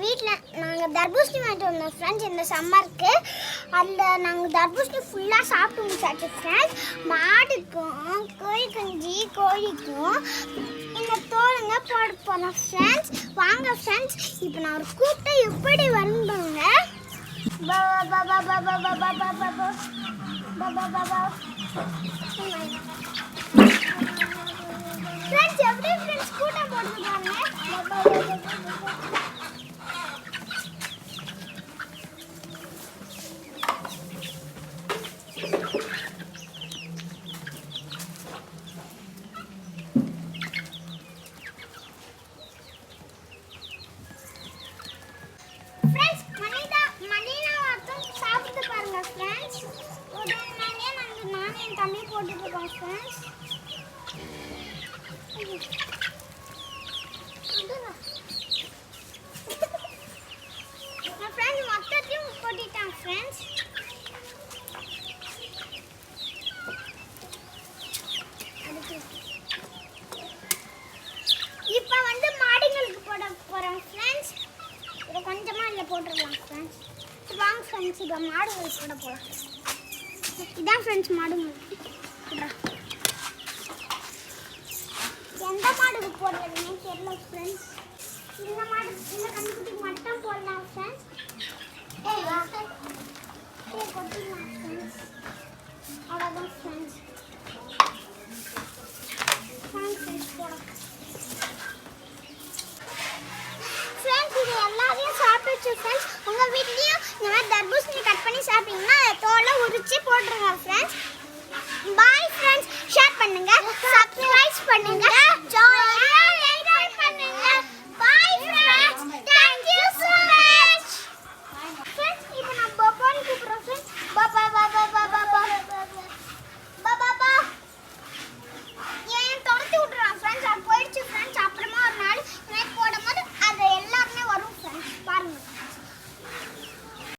வீட்டில் நாங்கள் தர்பூசணி வாங்கிட்டு வந்தோம் ஃப்ரெண்ட்ஸ் இந்த சம்மருக்கு அந்த நாங்கள் தர்பூசணி ஃபுல்லாக சாப்பிட்டு முடிச்சாச்சு ஃப்ரெண்ட்ஸ் மாடுக்கும் கோழி கஞ்சி கோழிக்கும் இந்த தோலுங்க போட போகிறோம் ஃப்ரெண்ட்ஸ் வாங்க ஃப்ரெண்ட்ஸ் இப்போ நான் ஒரு கூட்டை எப்படி வரணுங்க ஃப்ரெண்ட்ஸ் எப்படி ஃப்ரெண்ட்ஸ் கூட்டம் போடுறது பாருங்க ஃப்ரெண்ட்ஸ் உடனே நாங்கள் நானும் என் தம்பி போட்டுட்டு இருக்கோம் ஃப்ரெண்ட்ஸ் ஃப்ரெண்ட்ஸ் இதை கொஞ்சமாக இதில் போட்டுடலாம் ஃப்ரெண்ட்ஸ் வாங்க ஃப்ரெண்ட்ஸ் இப்போ மாடுங்களுக்கு போட போகலாம் இதான் ஃப்ரெண்ட்ஸ் மாடுங்களுக்கு எந்த மாடுக்கு போடுறதுன்னு தெரியல ஃப்ரெண்ட்ஸ் இந்த மாடு இந்த கண்ணுக்குட்டிக்கு மட்டும் போடலாம் ஃப்ரெண்ட்ஸ் ஏய் கொட்டிடலாம் ஃப்ரெண்ட்ஸ் அவ்வளோதான் ஃப்ரெண்ட்ஸ் போடலாம் ஃப்ரெண்ட்ஸ் இது எல்லாரையும் சாப்பிட்டு ஃப்ரெண்ட்ஸ் உங்கள் வீட்லேயும் இந்த மாதிரி தர்பூசணி கட் பண்ணி சாப்பிட்டீங்கன்னா அதை தோலை உரிச்சு போட்டுருங்க ஃப்ரெண்ட்ஸ்